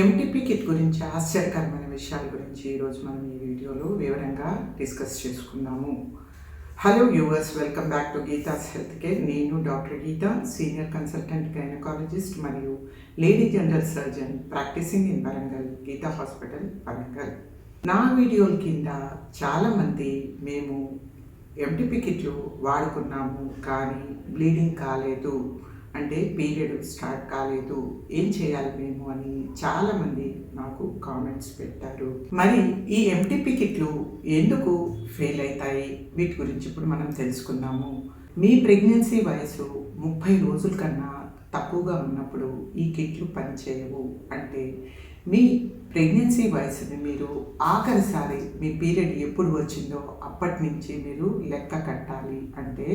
MTP kit గురించి ఆశ్చర్యకరమైన విషయాల గురించి ఈరోజు మనం ఈ వీడియోలో వివరంగా డిస్కస్ చేసుకుందాము. Hello viewers welcome back to Geetha's health care నేను doctor Geetha senior consultant gynaecologist మరియు lady general surgeon practising in Warangal Geetha hospital Warangal. నా వీడియోల కింద చాలామంది మేము ఎంటీపీ కిట్లు వాడుకున్నాము కానీ బ్లీడింగ్ కాలేదు. అంటే పీరియడ్ స్టార్ట్ కాలేదు. ఏం చేయాలి మేము అని చాలామంది నాకు కామెంట్స్ పెట్టారు. మరి ఈ ఎంటీపీ కిట్లు ఎందుకు ఫెయిల్ అవుతాయి? వీటి గురించి ఇప్పుడు మనం తెలుసుకుందాము. మీ ప్రెగ్నెన్సీ వయసు ముప్పై రోజుల కన్నా తక్కువగా ఉన్నప్పుడు ఈ కిట్లు పనిచేయవు అంటే మీ ప్రెగ్నెన్సీ వయసుని మీరు ఆఖరిసారి మీ పీరియడ్ ఎప్పుడు వచ్చిందో అప్పటి నుంచి మీరు లెక్క కట్టాలి అంటే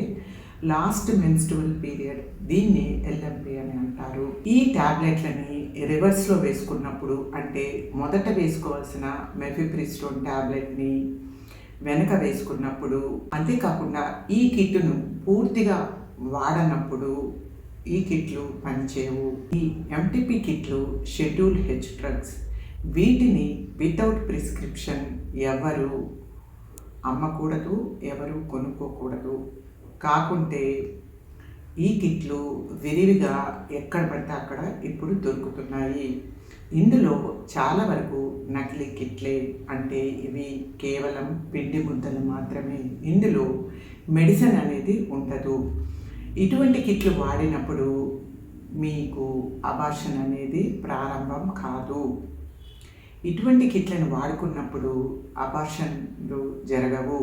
లాస్ట్ మెన్స్ట్రువల్ పీరియడ్ దీన్ని ఎల్ఎంపి అని అంటారు. ఈ టాబ్లెట్లని రివర్స్లో వేసుకున్నప్పుడు అంటే మొదట వేసుకోవాల్సిన మెఫిప్రిస్టోన్ ట్యాబ్లెట్ని వెనక వేసుకున్నప్పుడు అంతేకాకుండా ఈ కిట్ను పూర్తిగా వాడనప్పుడు ఈ కిట్లు పనిచేయవు. ఈ ఎంటీపీ కిట్లు షెడ్యూల్ హెచ్ డ్రగ్స్ వీటిని వితౌట్ ప్రిస్క్రిప్షన్ ఎవరు అమ్మకూడదు ఎవరు కొనుక్కోకూడదు. కాకుంటే ఈ కిట్లు విరివిగా ఎక్కడ పడితే అక్కడ ఇప్పుడు దొరుకుతున్నాయి. ఇందులో చాలా వరకు నకిలీ కిట్లే అంటే ఇవి కేవలం పిండి ముద్దలు మాత్రమే. ఇందులో మెడిసిన్ అనేది ఉండదు. ఇటువంటి కిట్లు వాడినప్పుడు మీకు అబార్షన్ అనేది ప్రారంభం కాదు. ఇటువంటి కిట్లను వాడుకున్నప్పుడు అబార్షన్లు జరగవు.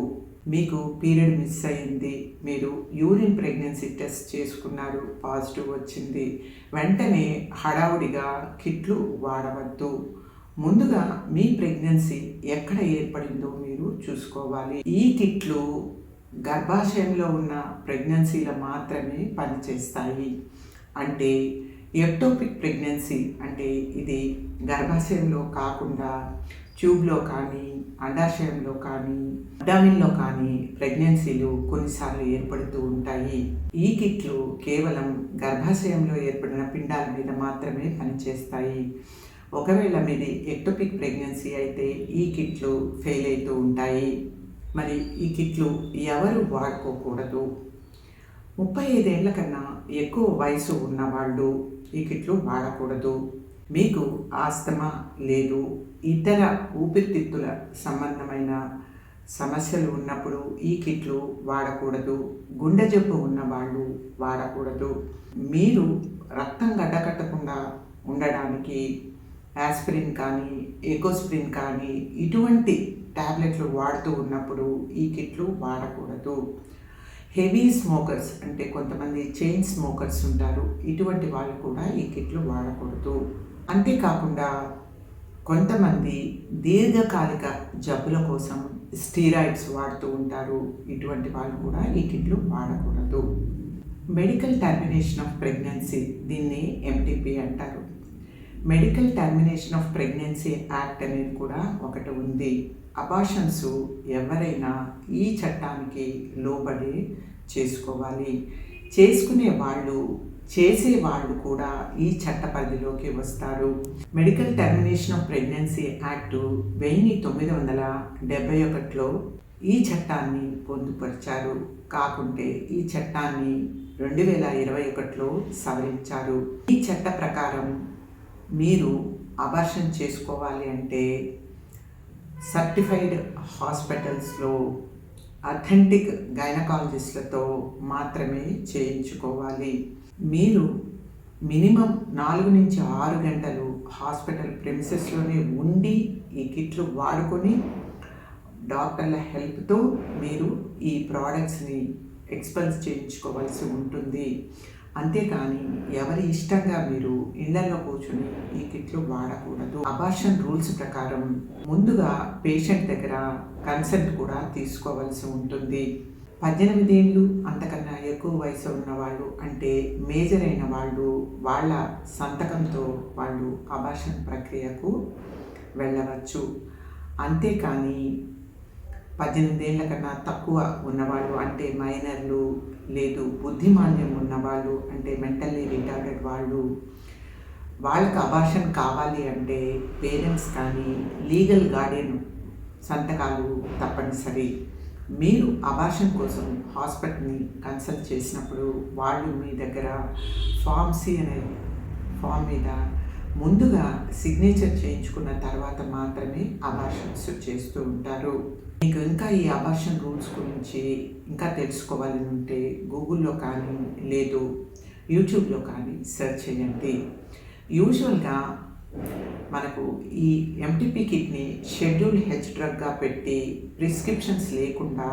మీకు పీరియడ్ మిస్ అయింది మీరు యూరిన్ ప్రెగ్నెన్సీ టెస్ట్ చేసుకున్నారు పాజిటివ్ వచ్చింది వెంటనే హడావుడిగా కిట్లు వాడవద్దు. ముందుగా మీ ప్రెగ్నెన్సీ ఎక్కడ ఏర్పడిందో మీరు చూసుకోవాలి. ఈ కిట్లు గర్భాశయంలో ఉన్న ప్రెగ్నెన్సీలు మాత్రమే పనిచేస్తాయి. అంటే ఎక్టోపిక్ ప్రెగ్నెన్సీ అంటే ఇది గర్భాశయంలో కాకుండా ట్యూబ్లో కానీ అండాశయంలో కానీ అడామిన్లో కానీ ప్రెగ్నెన్సీలు కొన్నిసార్లు ఏర్పడుతూ ఉంటాయి. ఈ కిట్లు కేవలం గర్భాశయంలో ఏర్పడిన పిండాల మీద మాత్రమే పనిచేస్తాయి. ఒకవేళ మీది ఎక్టోపిక్ ప్రెగ్నెన్సీ అయితే ఈ కిట్లు ఫెయిల్ అవుతూ ఉంటాయి. మరి ఈ కిట్లు ఎవరు వాడుకోకూడదు? ముప్పై ఐదేళ్ళ కన్నా ఎక్కువ వయసు ఉన్నవాళ్ళు ఈ కిట్లు వాడకూడదు. మీకు ఆస్తమా లేదు ఇతర ఊపిరితిత్తుల సంబంధమైన సమస్యలు ఉన్నప్పుడు ఈ కిట్లు వాడకూడదు. గుండె జబ్బు ఉన్నవాళ్ళు వాడకూడదు. మీరు రక్తం గడ్డకట్టకుండా ఉండడానికి యాస్పిరిన్ కానీ ఎకోస్ప్రిన్ కానీ ఇటువంటి ట్యాబ్లెట్లు వాడుతూ ఉన్నప్పుడు ఈ కిట్లు వాడకూడదు. హెవీ స్మోకర్స్ అంటే కొంతమంది చైన్ స్మోకర్స్ ఉంటారు. ఇటువంటి వాళ్ళు కూడా ఈ కిట్లు వాడకూడదు. అంతేకాకుండా కొంతమంది దీర్ఘకాలిక జబ్బుల కోసం స్టీరాయిడ్స్ వాడుతూ ఉంటారు. ఇటువంటి వాళ్ళు కూడా ఈ కిట్లు వాడకూడదు. మెడికల్ టర్మినేషన్ ఆఫ్ ప్రెగ్నెన్సీ దీన్ని ఎంటీపీ అంటారు. Medical termination of pregnancy act అనేది కూడా ఒకటి ఉంది. అబాషన్స్ ఎవరైనా ఈ చట్టానికి లోబడి చేసుకోవాలి. చేసుకునే వాళ్ళు చేసే వాళ్ళు కూడా ఈ చట్ట పరిధిలోకి వస్తారు. Medical termination of pregnancy act వెయ్యి తొమ్మిది వందల డెబ్బై ఒకటిలో ఈ చట్టాన్ని పొందుపరిచారు. కాకుంటే ఈ చట్టాన్ని రెండు వేల ఇరవై ఒకటిలో సవరించారు. ఈ చట్ట ప్రకారం మీరు అబార్షన్ చేసుకోవాలి అంటే సర్టిఫైడ్ హాస్పిటల్స్లో అథెంటిక్ గైనకాలజిస్ట్లతో మాత్రమే చేయించుకోవాలి. మీరు మినిమం నాలుగు నుంచి ఆరు గంటలు హాస్పిటల్ ప్రిమిసెస్లోనే ఉండి ఈ కిట్లు వాడుకొని డాక్టర్ల హెల్ప్తో మీరు ఈ ప్రోడక్ట్స్ని ఎక్స్పెన్స్ చేయించుకోవాల్సి ఉంటుంది. అంతేకాని ఎవరి ఇష్టంగా మీరు ఇళ్ళలో కూర్చుని ఈ కిట్లు వాడకూడదు. అబార్షన్ రూల్స్ ప్రకారం ముందుగా పేషెంట్ దగ్గర కన్సెంట్ కూడా తీసుకోవాల్సి ఉంటుంది. పద్దెనిమిది ఏళ్ళు అంతకన్నా ఎక్కువ వయసు ఉన్న వాళ్ళు అంటే మేజర్ అయిన వాళ్ళు వాళ్ళ సంతకంతో వాళ్ళు అబార్షన్ ప్రక్రియకు వెళ్ళవచ్చు. అంతేకాని పద్దెనిమిది ఏళ్ళ కన్నా తక్కువ ఉన్నవాళ్ళు అంటే మైనర్లు లేదు బుద్ధిమాంద్యం ఉన్నవాళ్ళు అంటే మెంటల్లీ రిటార్డెడ్ వాళ్ళు. వాళ్ళకి అబార్షన్ కావాలి అంటే పేరెంట్స్ కానీ లీగల్ గార్డియన్ సంతకాలు తప్పనిసరి. మీరు అబార్షన్ కోసం హాస్పిటల్ని కన్సల్ట్ చేసినప్పుడు వాళ్ళు మీ దగ్గర ఫార్మ్ సి అనే ఫామ్ మీద ముందుగా సిగ్నేచర్ చేయించుకున్న తర్వాత మాత్రమే అబార్షన్స్ చేస్తూ ఉంటారు. మీకు ఇంకా ఈ అబార్షన్ రూల్స్ గురించి ఇంకా తెలుసుకోవాలని ఉంటే గూగుల్లో కానీ లేదు యూట్యూబ్లో కానీ సెర్చ్ చేయండి. యూజువల్గా మనకు ఈ ఎంటీపీ కిట్ని షెడ్యూల్ హెచ్ డ్రగ్గా పెట్టి ప్రిస్క్రిప్షన్స్ లేకుండా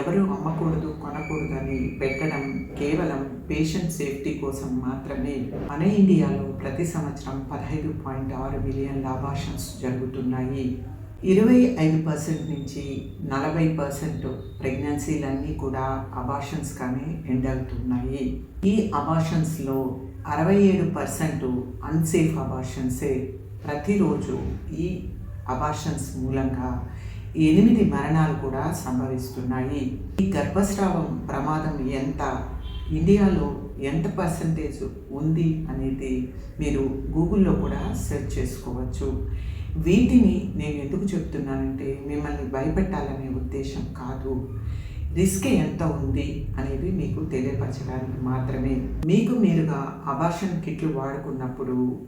ఎవరు అమ్మకూడదు కొనకూడదు అని పెట్టడం కేవలం పేషెంట్ సేఫ్టీ కోసం మాత్రమే. మన ఇండియాలో ప్రతి సంవత్సరం పదహైదు పాయింట్ ఆరు మిలియన్ లాభాషన్స్ జరుగుతున్నాయి. ఇరవై ఐదు పర్సెంట్ నుంచి నలభై పర్సెంట్ ప్రెగ్నెన్సీలన్నీ కూడా అబార్షన్స్ కానీ ఎండ్ అవుతున్నాయి ఈ అబార్షన్స్లో అరవై ఏడు పర్సెంట్ అన్సేఫ్ అబార్షన్సే ప్రతిరోజు ఈ అబార్షన్స్ మూలంగా ఎనిమిది మరణాలు కూడా సంభవిస్తున్నాయి. ఈ గర్భస్రావం ప్రమాదం ఎంత? ఇండియాలో ఎంత పర్సంటేజ్ ఉంది అనేది మీరు గూగుల్లో కూడా సెర్చ్ చేసుకోవచ్చు. వీటిని నేను ఎందుకు చెప్తున్నానంటే మిమ్మల్ని భయపెట్టాలనే ఉద్దేశం కాదు. రిస్క్ ఎంత ఉంది అనేది మీకు తెలియపరచడానికి మాత్రమే. మీకు మీరుగా అబార్షన్ కిట్లు వాడుకున్నప్పుడు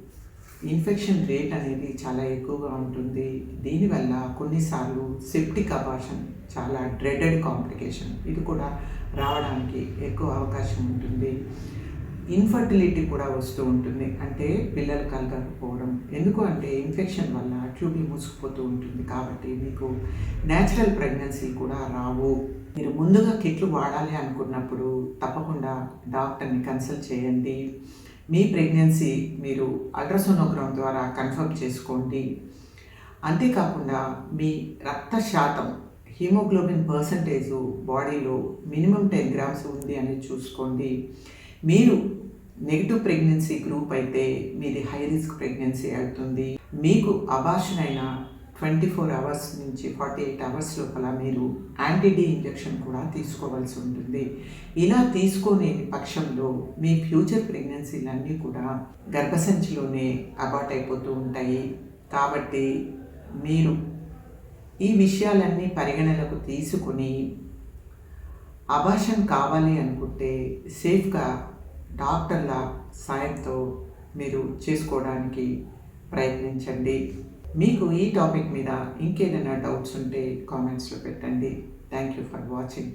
ఇన్ఫెక్షన్ రేట్ అనేది చాలా ఎక్కువగా ఉంటుంది. దీనివల్ల కొన్నిసార్లు సెప్టిక్ అబార్షన్ చాలా డ్రెడెడ్ కాంప్లికేషన్ ఇది కూడా రావడానికి ఎక్కువ అవకాశం ఉంటుంది. ఇన్ఫర్టిలిటీ కూడా వస్తూ ఉంటుంది. అంటే పిల్లలు కలగకపోవడం. ఎందుకు అంటే ఇన్ఫెక్షన్ వల్ల ట్యూబ్లు మూసుకుపోతూ ఉంటుంది. కాబట్టి మీకు న్యాచురల్ ప్రెగ్నెన్సీ కూడా రావు. మీరు ముందుగా కిట్లు వాడాలి అనుకున్నప్పుడు తప్పకుండా డాక్టర్ని కన్సల్ట్ చేయండి. మీ ప్రెగ్నెన్సీ మీరు అల్ట్రాసోనోగ్రామ్ ద్వారా కన్ఫర్మ్ చేసుకోండి. అంతేకాకుండా మీ రక్త శాతం హీమోగ్లోబిన్ పర్సంటేజు బాడీలో మినిమం టెన్ గ్రామ్స్ ఉంది అని చూసుకోండి. మీరు నెగిటివ్ ప్రెగ్నెన్సీ గ్రూప్ అయితే మీది హై రిస్క్ ప్రెగ్నెన్సీ అవుతుంది. మీకు అబార్షన్ అయిన ట్వంటీ ఫోర్ అవర్స్ నుంచి ఫార్టీ ఎయిట్ అవర్స్ లోపల మీరు యాంటీడీ ఇంజెక్షన్ కూడా తీసుకోవాల్సి ఉంటుంది. ఇలా తీసుకునే పక్షంలో మీ ఫ్యూచర్ ప్రెగ్నెన్సీలన్నీ కూడా గర్భసంచిలోనే అబార్ట్ అయిపోతూ ఉంటాయి. కాబట్టి మీరు ఈ విషయాలన్నీ పరిగణనకు తీసుకుని అబార్షన్ కావాలి అనుకుంటే సేఫ్గా డాక్టర్ల సాయంతో మీరు చేసుకోవడానికి ప్రయత్నించండి. మీకు ఈ టాపిక్ మీద ఇంకేదైనా డౌట్స్ ఉంటే కామెంట్స్లో పెట్టండి. Thank you for watching